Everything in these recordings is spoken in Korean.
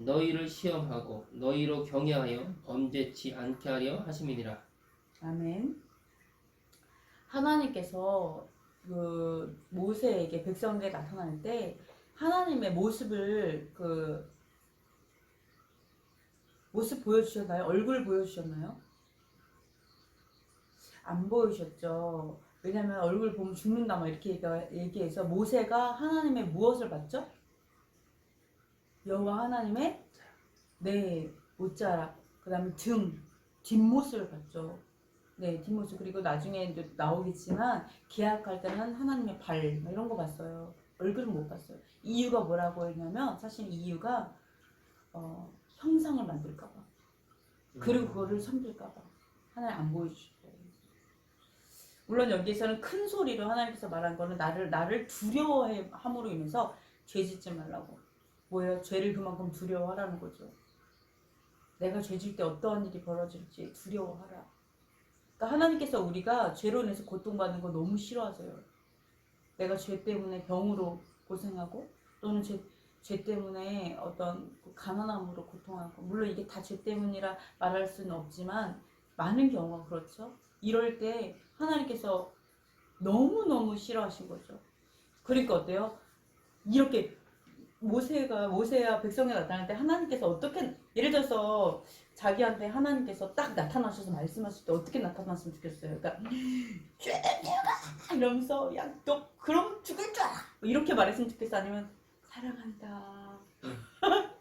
너희를 시험하고 너희로 경외하여 범죄치 않게 하려 하심이니라. 아멘. 하나님께서 그 모세에게 백성에게 나타날 때 하나님의 모습을 그 모습 보여주셨나요? 얼굴 보여주셨나요? 안 보여주셨죠. 왜냐면 얼굴 보면 죽는다 막 이렇게 얘기해서 모세가 하나님의 무엇을 봤죠? 여호와 하나님의 네 옷자락 그다음에 등 뒷모습을 봤죠. 네 뒷모습. 그리고 나중에 이제 나오겠지만 계약할 때는 하나님의 발뭐 이런 거 봤어요. 얼굴은 못 봤어요. 이유가 뭐라고 했냐면 사실 이유가 어, 형상을 만들까봐. 그리고 그거를 섬길까봐. 하나님 안 보여주시고 물론 여기에서는 큰 소리로 하나님께서 말한 거는 나를 나를 두려워함으로 인해서 죄 짓지 말라고 뭐예요? 죄를 그만큼 두려워하라는 거죠. 내가 죄질 때 어떠한 일이 벌어질지 두려워하라. 그러니까 하나님께서 우리가 죄로 인해서 고통받는 거 너무 싫어하세요. 내가 죄 때문에 병으로 고생하고 또는 죄, 죄 때문에 어떤 그 가난함으로 고통하고 물론 이게 다 죄 때문이라 말할 수는 없지만 많은 경우가 그렇죠. 이럴 때 하나님께서 너무너무 싫어하신 거죠. 그러니까 어때요? 이렇게 모세가 모세와 백성에 나타날 때 하나님께서 어떻게 예를 들어서 자기한테 하나님께서 딱 나타나셔서 말씀하실 때 어떻게 나타났으면 좋겠어요. 그러니까 죄가 이러면서 야 너 그럼 죽을 줄 알아 뭐 이렇게 말했으면 좋겠어 아니면 사랑한다.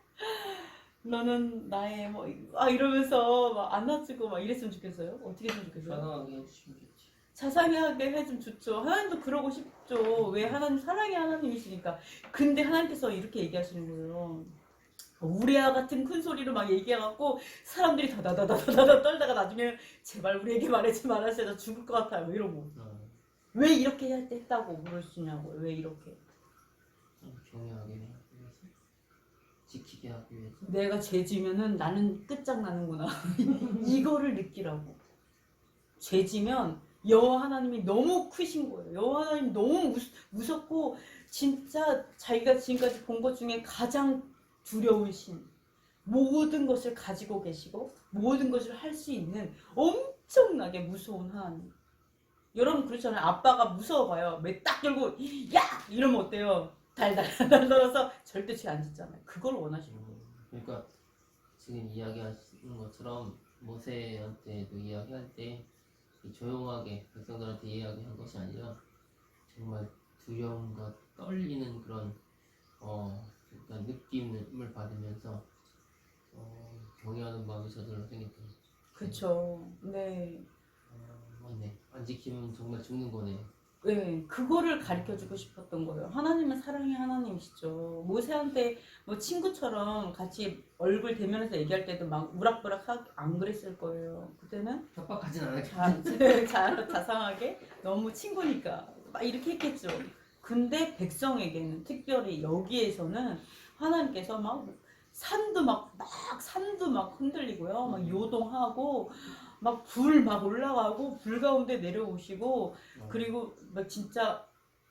너는 나의 뭐 아 이러면서 막 안아주고 막 이랬으면 좋겠어요. 어떻게 했으면 좋겠어요? 편하게 해주시면 좋지. 자상하게 해주면 좋죠. 하나님도 그러고 싶죠. 왜 하나님 사랑의 하나님이시니까. 근데 하나님께서 이렇게 얘기하시는 거예요. 우리와 같은 큰 소리로 막 얘기해갖고 사람들이 다다다다다다 떨다가 나중에 제발 우리에게 말하지 말아주세요. 나 죽을 것 같아요. 뭐 이러고 어, 왜 이렇게 했다고 물으시냐고요. 왜 이렇게? 좀 경외하게 하기 위해서, 지키게 하기 위해서. 내가 죄 지면은 나는 끝장나는구나. 이거를 느끼라고. 죄 지면 여호와 하나님이 너무 크신 거예요. 여호와 하나님 너무 무, 무섭고 진짜 자기가 지금까지 본 것 중에 가장 두려운 신. 모든 것을 가지고 계시고 모든 것을 할 수 있는 엄청나게 무서운 하나님. 여러분 그렇잖아요. 아빠가 무서워봐요. 매딱 들고 야 이러면 어때요? 달달달 떨어서 절대 죄 안 짓잖아요. 그걸 원하시는 거예요. 음, 그러니까 지금 이야기하시는 것처럼 모세한테도 이야기할 때이 조용하게 백성들한테 이야기한 것이 아니라 정말 두려움과 떨리는 그런 어 그러니까 느낌을 받으면서 어, 경외하는 마음이 저절로 생겼던. 그쵸. 네. 어, 맞네. 안 지키면 정말 죽는 거네. 네, 그거를 가르쳐 주고 싶었던 거예요. 하나님은 사랑의 하나님이시죠. 모세한테 뭐 친구처럼 같이 얼굴 대면해서 얘기할 때도 막 우락부락 하- 안 그랬을 거예요. 그때는 협박하진 않았겠지. 자, 자, 자상하게 너무 친구니까 막 이렇게 했겠죠. 근데 백성에게는 특별히 여기에서는 하나님께서 막 산도 막, 막 산도 막 흔들리고요. 막 요동하고 막 불 막 올라가고 불 가운데 내려오시고 그리고 막 진짜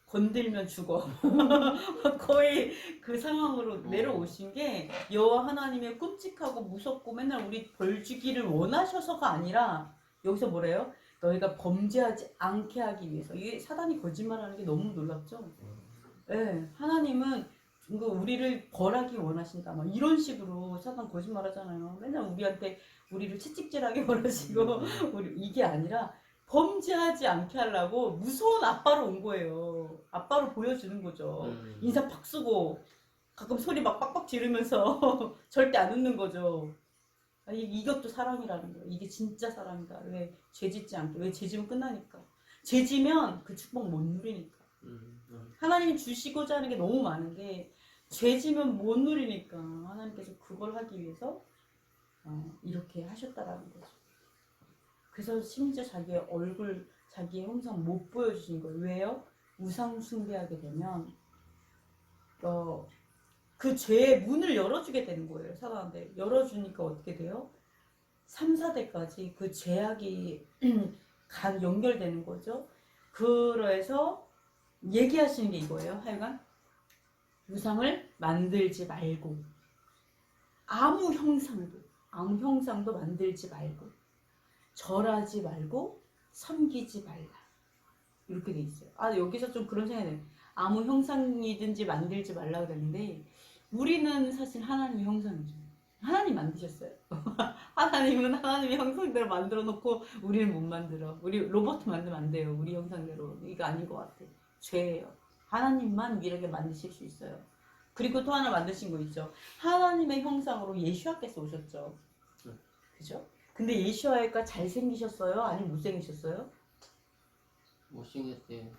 건들면 죽어. 거의 그 상황으로 내려오신 게 여호와 하나님의 끔찍하고 무섭고 맨날 우리 벌 주기를 원하셔서가 아니라 여기서 뭐래요? 너희가 범죄하지 않게 하기 위해서 이게 사단이 거짓말하는 게 너무 놀랍죠. 네, 하나님은 그 우리를 벌하기 원하신다. 막 이런 식으로 사단 거짓말하잖아요. 맨날 우리한테 우리를 채찍질하게 원하시고 우리 이게 아니라 범죄하지 않게 하려고 무서운 아빠로 온 거예요. 아빠로 보여주는 거죠. 음. 인사 팍 쓰고 가끔 소리 막 빡빡 지르면서 절대 안 웃는 거죠. 아니, 이것도 사랑이라는 거예요. 이게 진짜 사랑이다. 왜 죄 짓지 않게? 왜죄 지면 끝나니까. 죄 지면 그 축복 못 누리니까. 음, 음. 하나님이 주시고자 하는 게 너무 많은 게 죄 지면 못 누리니까 하나님께서 그걸 하기 위해서 어, 이렇게 하셨다라는 거죠. 그래서 심지어 자기의 얼굴, 자기의 형상 못 보여주신 거예요. 왜요? 우상 숭배하게 되면 어, 그 죄의 문을 열어주게 되는 거예요. 사람한테 열어주니까 어떻게 돼요? 3, 4대까지 그 죄악이 간 연결되는 거죠. 그래서 얘기하시는 게 이거예요. 하여간 우상을 만들지 말고 아무 형상도 아무 형상도 만들지 말고 절하지 말고 섬기지 말라 이렇게 돼 있어요. 아 여기서 좀 그런 생각이 들어요. 아무 형상이든지 만들지 말라 그랬는데 우리는 사실 하나님의 형상이죠. 하나님 만드셨어요. 하나님은 하나님의 형상대로 만들어 놓고 우리는 못 만들어. 우리 로봇 만들면 안 돼요. 우리 형상대로. 이거 아닌 것 같아. 죄예요. 하나님만 이렇게 만드실 수 있어요. 그리고 또 하나 만드신 거 있죠. 하나님의 형상으로 예수와께서 오셨죠. 네. 그죠? 근데 예수와가 잘생기셨어요? 아니면 못생기셨어요? 못생겼어요.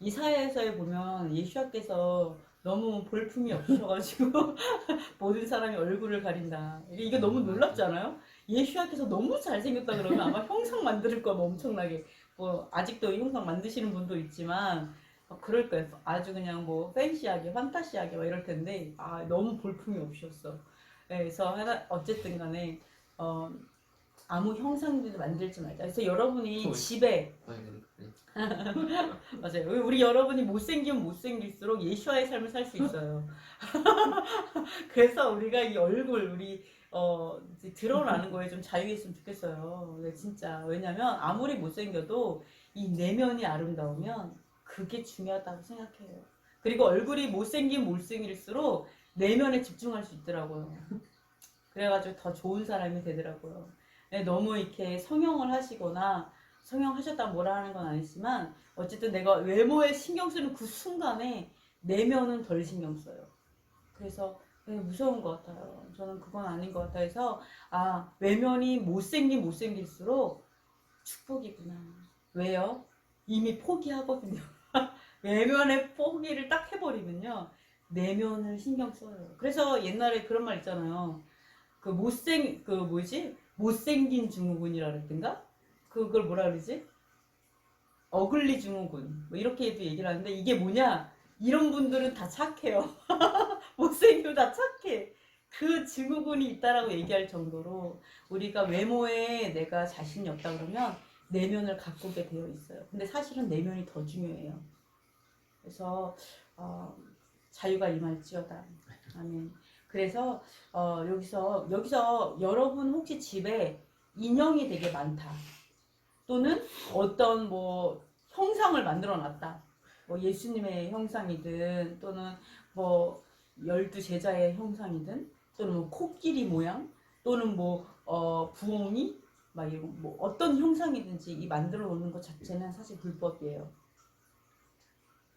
이사야에서에 보면 예수와께서 너무 볼품이 없으셔가지고 모든 사람이 얼굴을 가린다. 이게 이게 너무 놀랍지 않아요? 예수와께서 너무 잘생겼다 그러면 아마 형상 만들 거면 엄청나게 뭐 아직도 형상 만드시는 분도 있지만 어, 그럴 거예요. 아주 그냥 뭐 팬시하게 판타시하게 막 이럴 텐데 아 너무 볼품이 없으셨어. 네, 그래서 하나 어쨌든 간에 어, 아무 형상들도 만들지 말자. 그래서 여러분이 헐. 집에 빨리 그래. 맞아요. 우리- 우리 여러분이 못생기면 못생길수록 예수와의 삶을 살 수 있어요. 그래서 우리가 이 얼굴, 우리, 어, 이제 드러나는 거에 좀 자유했으면 좋겠어요. 네, 진짜. 왜냐면 아무리 못생겨도 이 내면이 아름다우면 그게 중요하다고 생각해요. 그리고 얼굴이 못생긴 못생길수록 내면에 집중할 수 있더라고요. 그래가지고 더 좋은 사람이 되더라고요. 네, 너무 이렇게 성형을 하시거나 성형하셨다고 뭐라 하는 건 아니지만 어쨌든 내가 외모에 신경 쓰는 그 순간에 내면은 덜 신경 써요. 그래서 네, 무서운 것 같아요. 저는 그건 아닌 것 같아요. 그래서 아 외면이 못생긴 못생길수록 축복이구나. 왜요? 이미 포기하거든요. 외면의 포기를 딱 해버리면요 내면을 신경 써요. 그래서 옛날에 그런 말 있잖아요. 그 못생 그 뭐지 못생긴 증후군이라 그랬던가? 그걸 뭐라 그러지? 어글리 증후군 뭐 이렇게도 얘기를 하는데 이게 뭐냐 이런 분들은 다 착해요 못생기고 다 착해 그 증후군이 있다라고 얘기할 정도로 우리가 외모에 내가 자신이 없다 그러면 내면을 가꾸게 되어 있어요 근데 사실은 내면이 더 중요해요 그래서 어, 자유가 임할지어다 아멘 그래서 어, 여기서 여기서 여러분 혹시 집에 인형이 되게 많다 또는 어떤 뭐 형상을 만들어 놨다. 뭐 예수님의 형상이든 또는 뭐 열두 제자의 형상이든 또는 뭐 코끼리 모양 또는 뭐 어, 부엉이 막 이런 뭐 어떤 형상이든지 이 만들어 놓는 것 자체는 사실 불법이에요.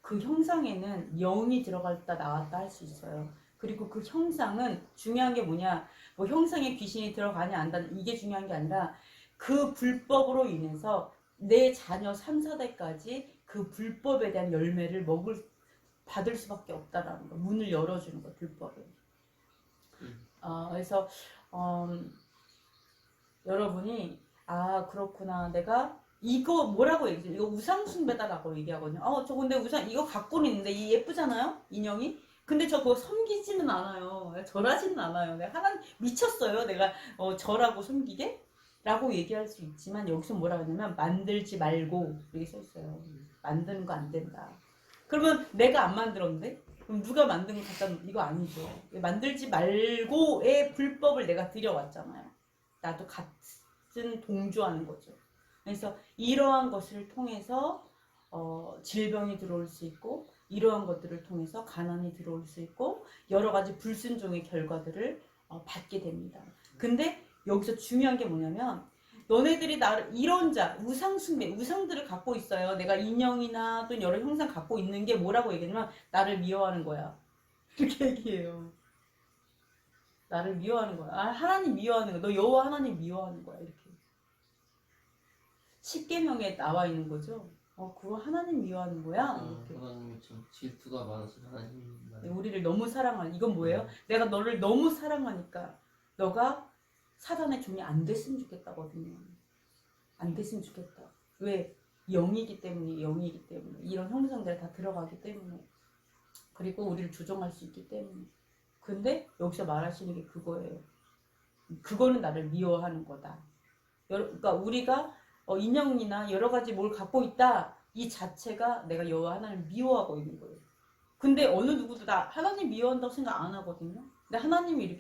그 형상에는 영이 들어갔다 나왔다 할 수 있어요. 그리고 그 형상은 중요한 게 뭐냐? 뭐 형상에 귀신이 들어가냐 안 가냐 이게 중요한 게 아니라 그 불법으로 인해서 내 자녀 3, 4대까지 그 불법에 대한 열매를 먹을 받을 수밖에 없다라는 거 문을 열어주는 거 불법에 음. 어, 그래서 음, 여러분이 아 그렇구나 내가 이거 뭐라고 얘기죠 이거 우상숭배다라고 얘기하거든요 어 저 근데 우상 이거 갖고는 있는데 이 예쁘잖아요 인형이 근데 저 그거 섬기지는 않아요 절하지는 않아요 내가 하나님 미쳤어요 내가 어, 절하고 섬기게 라고 얘기할 수 있지만 여기서 뭐라 하냐면 만들지 말고 이렇게 써 있어요. 만드는 거 안 된다. 그러면 내가 안 만들었는데? 그럼 누가 만든 거 갖다 놓 이거 아니죠. 만들지 말고의 불법을 내가 들여왔잖아요. 나도 같은 동조하는 거죠. 그래서 이러한 것을 통해서 어, 질병이 들어올 수 있고 이러한 것들을 통해서 가난이 들어올 수 있고 여러 가지 불순종의 결과들을 어, 받게 됩니다. 근데 여기서 중요한 게 뭐냐면 너네들이 나를 이런 자 우상 숭배 우상들을 갖고 있어요. 내가 인형이나 또 여러 형상 갖고 있는 게 뭐라고 얘기하냐면 나를 미워하는 거야. 이렇게 얘기해요. 나를 미워하는 거야. 아 하나님 미워하는 거야. 너 여호와 하나님 미워하는 거야. 이렇게. 십계명에 나와 있는 거죠. 어 그거 하나님 미워하는 거야. 어, 이렇게. 하나님이 참 질투가 많으신 하나님. 네, 우리를 너무 사랑하는 이건 뭐예요? 내가 너를 너무 사랑하니까 너가 사단의 종이 안 됐으면 좋겠다거든요. 안 됐으면 좋겠다. 왜? 영이기 때문에 영이기 때문에 이런 형상들 다 들어가기 때문에 그리고 우리를 조종할 수 있기 때문에 근데 여기서 말하시는 게 그거예요. 그거는 나를 미워하는 거다. 그러니까 우리가 어, 인형이나 여러 가지 뭘 갖고 있다 이 자체가 내가 여호와 하나님 미워하고 있는 거예요. 근데 어느 누구도 나 하나님 미워한다고 생각 안 하거든요. 근데 하나님이 이렇게